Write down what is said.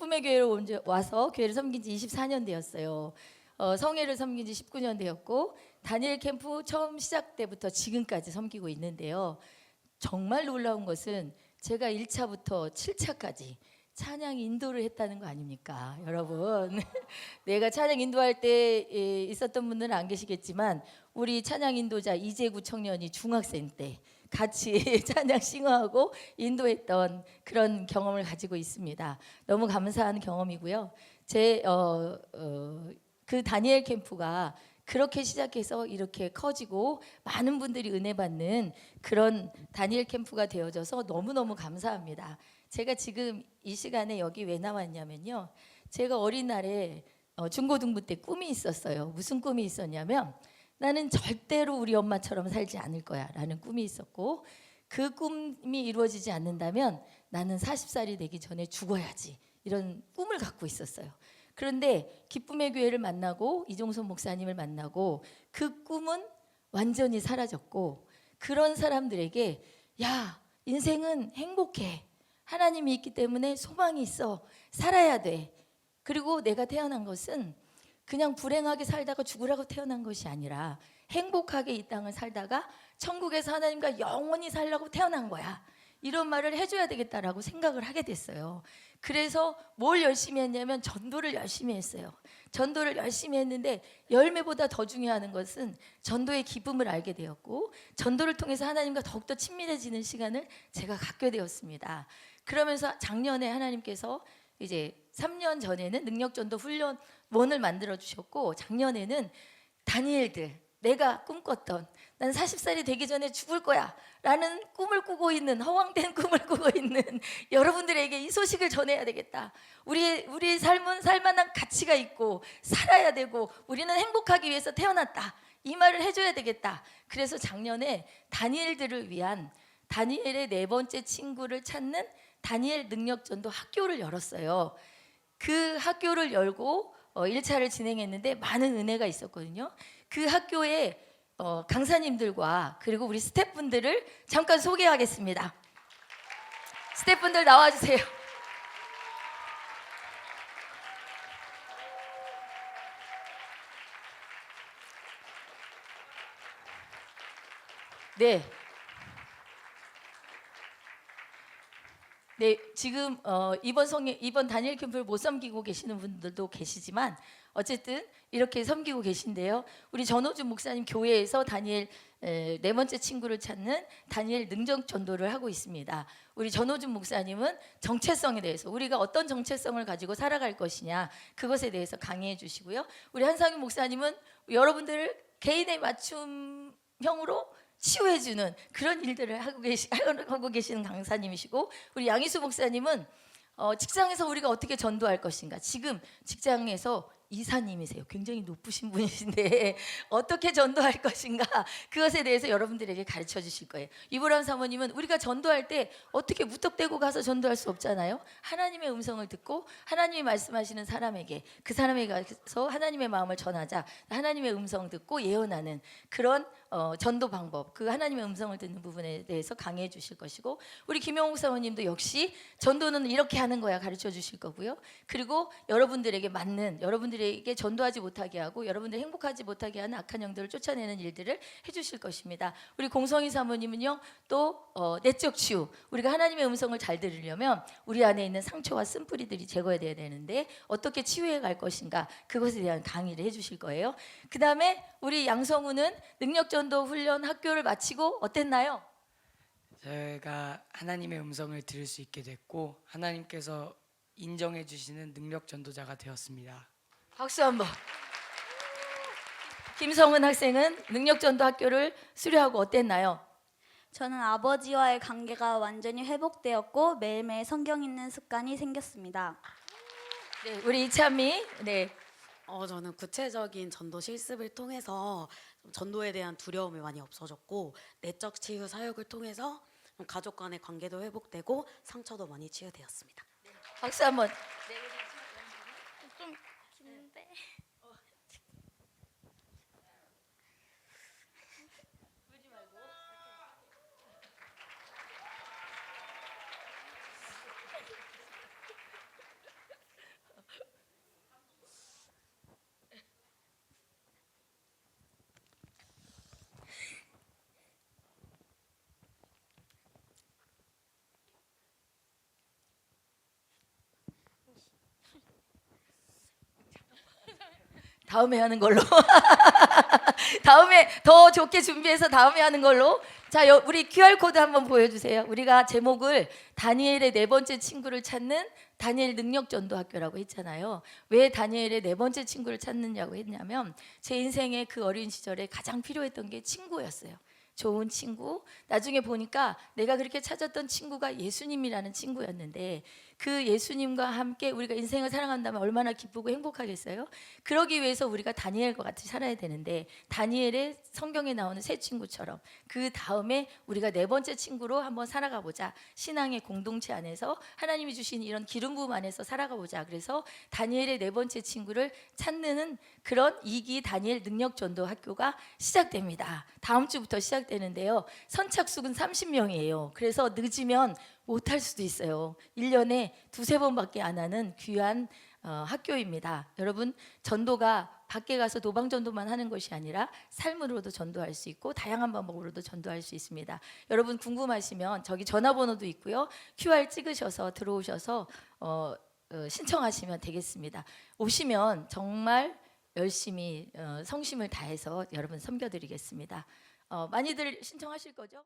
기쁨의 교회로 와서 교회를 섬긴 지 24년 되었어요. 어, 성회를 섬긴 지 19년 되었고 다니엘 캠프 처음 시작 때부터 지금까지 섬기고 있는데요. 정말 놀라운 것은 제가 1차부터 7차까지 찬양 인도를 했다는 거 아닙니까, 여러분? 내가 찬양 인도할 때 예, 있었던 분들은 안 계시겠지만 우리 찬양 인도자 이재구 청년이 중학생 때 같이 찬양 싱어하고 인도했던 그런 경험을 가지고 있습니다. 너무 감사한 경험이고요. 제 어, 어, 그 다니엘 캠프가 그렇게 시작해서 이렇게 커지고 많은 분들이 은혜 받는 그런 다니엘 캠프가 되어져서 너무너무 감사합니다. 제가 지금 이 시간에 여기 왜 나왔냐면요. 제가 어린 날에 어, 중고등부 때 꿈이 있었어요. 무슨 꿈이 있었냐면 나는 절대로 우리 엄마처럼 살지 않을 거야 라는 꿈이 있었고 그 꿈이 이루어지지 않는다면 나는 40살이 되기 전에 죽어야지 이런 꿈을 갖고 있었어요. 그런데 기쁨의 교회를 만나고 이종선 목사님을 만나고 그 꿈은 완전히 사라졌고 그런 사람들에게 야 인생은 행복해. 하나님이 있기 때문에 소망이 있어. 살아야 돼. 그리고 내가 태어난 것은 그냥 불행하게 살다가 죽으라고 태어난 것이 아니라 행복하게 이 땅을 살다가 천국에서 하나님과 영원히 살라고 태어난 거야. 이런 말을 해줘야 되겠다라고 생각을 하게 됐어요. 그래서 뭘 열심히 했냐면 전도를 열심히 했어요. 전도를 열심히 했는데 열매보다 더 중요한 것은 전도의 기쁨을 알게 되었고 전도를 통해서 하나님과 더욱더 친밀해지는 시간을 제가 갖게 되었습니다. 그러면서 작년에 하나님께서 이제 3년 전에는 능력전도 훈련원을 만들어 주셨고 작년에는 다니엘들 내가 꿈꿨던 난 40살이 되기 전에 죽을 거야 라는 꿈을 꾸고 있는 허황된 꿈을 꾸고 있는 여러분들에게 이 소식을 전해야 되겠다. 우리 우리 삶은 살만한 가치가 있고 살아야 되고 우리는 행복하기 위해서 태어났다. 이 말을 해줘야 되겠다. 그래서 작년에 다니엘들을 위한 다니엘의 네 번째 친구를 찾는 다니엘 능력전도 학교를 열었어요. 그 학교를 열고 어, 1차를 진행했는데 많은 은혜가 있었거든요. 그 학교에 어, 강사님들과 그리고 우리 스태프분들을 잠깐 소개하겠습니다. 스태프분들 나와주세요. 네. 네, 지금 어, 이번 성에 이번 단일 캠프를 못 섬기고 계시는 분들도 계시지만 어쨌든 이렇게 섬기고 계신데요. 우리 전호준 목사님 교회에서 다니엘 에, 네 번째 친구를 찾는 다니엘 능정 전도를 하고 있습니다. 우리 전호준 목사님은 정체성에 대해서 우리가 어떤 정체성을 가지고 살아갈 것이냐 그것에 대해서 강의해 주시고요. 우리 한상윤 목사님은 여러분들을 개인의 맞춤형으로 치유해주는 그런 일들을 하고 계시 하고 계시는 강사님이시고 우리 양희수 목사님은 어, 직장에서 우리가 어떻게 전도할 것인가? 지금 직장에서 이사님이세요. 굉장히 높으신 분이신데 어떻게 전도할 것인가 그것에 대해서 여러분들에게 가르쳐 주실 거예요. 이보람 사모님은 우리가 전도할 때 어떻게 무턱대고 가서 전도할 수 없잖아요. 하나님의 음성을 듣고 하나님이 말씀하시는 사람에게 그 사람에게 가서 하나님의 마음을 전하자. 하나님의 음성 듣고 예언하는 그런 어, 전도 방법, 그 하나님의 음성을 듣는 부분에 대해서 강의해 주실 것이고 우리 김영욱 사모님도 역시 전도는 이렇게 하는 거야 가르쳐 주실 거고요. 그리고 여러분들에게 맞는 여러분들 에게 전도하지 못하게 하고 여러분들 행복하지 못하게 하는 악한 영들을 쫓아내는 일들을 해주실 것입니다. 우리 공성희 사모님은요 또 어, 내적 치유 우리가 하나님의 음성을 잘 들으려면 우리 안에 있는 상처와 쓴뿌리들이 제거돼야 되는데 어떻게 치유해 갈 것인가 그것에 대한 강의를 해주실 거예요. 그 다음에 우리 양성우는 능력전도 훈련 학교를 마치고 어땠나요? 저희가 하나님의 음성을 들을 수 있게 됐고 하나님께서 인정해 주시는 능력 전도자가 되었습니다. 박수 한번. 김성은 학생은 능력전도 학교를 수료하고 어땠나요? 저는 아버지와의 관계가 완전히 회복되었고 매일매일 성경 읽는 습관이 생겼습니다. 네, 우리 이찬미. 네. 어, 저는 구체적인 전도 실습을 통해서 좀 전도에 대한 두려움이 많이 없어졌고 내적 치유 사역을 통해서 좀 가족 간의 관계도 회복되고 상처도 많이 치유되었습니다. 박수 한번. 좀 긴데. 다음에 하는 걸로. 다음에 더 좋게 준비해서 다음에 하는 걸로. 자, 여, 우리 QR 코드 한번 보여주세요. 우리가 제목을 다니엘의 네 번째 친구를 찾는 다니엘 능력 전도 학교라고 했잖아요. 왜 다니엘의 네 번째 친구를 찾느냐고 했냐면 제 인생의 그 어린 시절에 가장 필요했던 게 친구였어요. 좋은 친구. 나중에 보니까 내가 그렇게 찾았던 친구가 예수님이라는 친구였는데 그 예수님과 함께 우리가 인생을 살아간다면 얼마나 기쁘고 행복하겠어요? 그러기 위해서 우리가 다니엘과 같이 살아야 되는데 다니엘의 성경에 나오는 새 친구처럼 그 다음에 우리가 네 번째 친구로 한번 살아가 보자. 신앙의 공동체 안에서 하나님이 주신 이런 기름 부음 안에서 살아가 보자. 그래서 다니엘의 네 번째 친구를 찾는 그런 이기 다니엘 능력 전도 학교가 시작됩니다. 다음 주부터 시작되는데요. 선착순은 30명이에요. 그래서 늦으면 못할 수도 있어요. 1년에 두세 번밖에 안 하는 귀한 어, 학교입니다. 여러분 전도가 밖에 가서 도방 전도만 하는 것이 아니라 삶으로도 전도할 수 있고 다양한 방법으로도 전도할 수 있습니다. 여러분 궁금하시면 저기 전화번호도 있고요. QR 찍으셔서 들어오셔서 어, 어, 신청하시면 되겠습니다. 오시면 정말 열심히 어, 성심을 다해서 여러분 섬겨드리겠습니다. 어, 많이들 신청하실 거죠?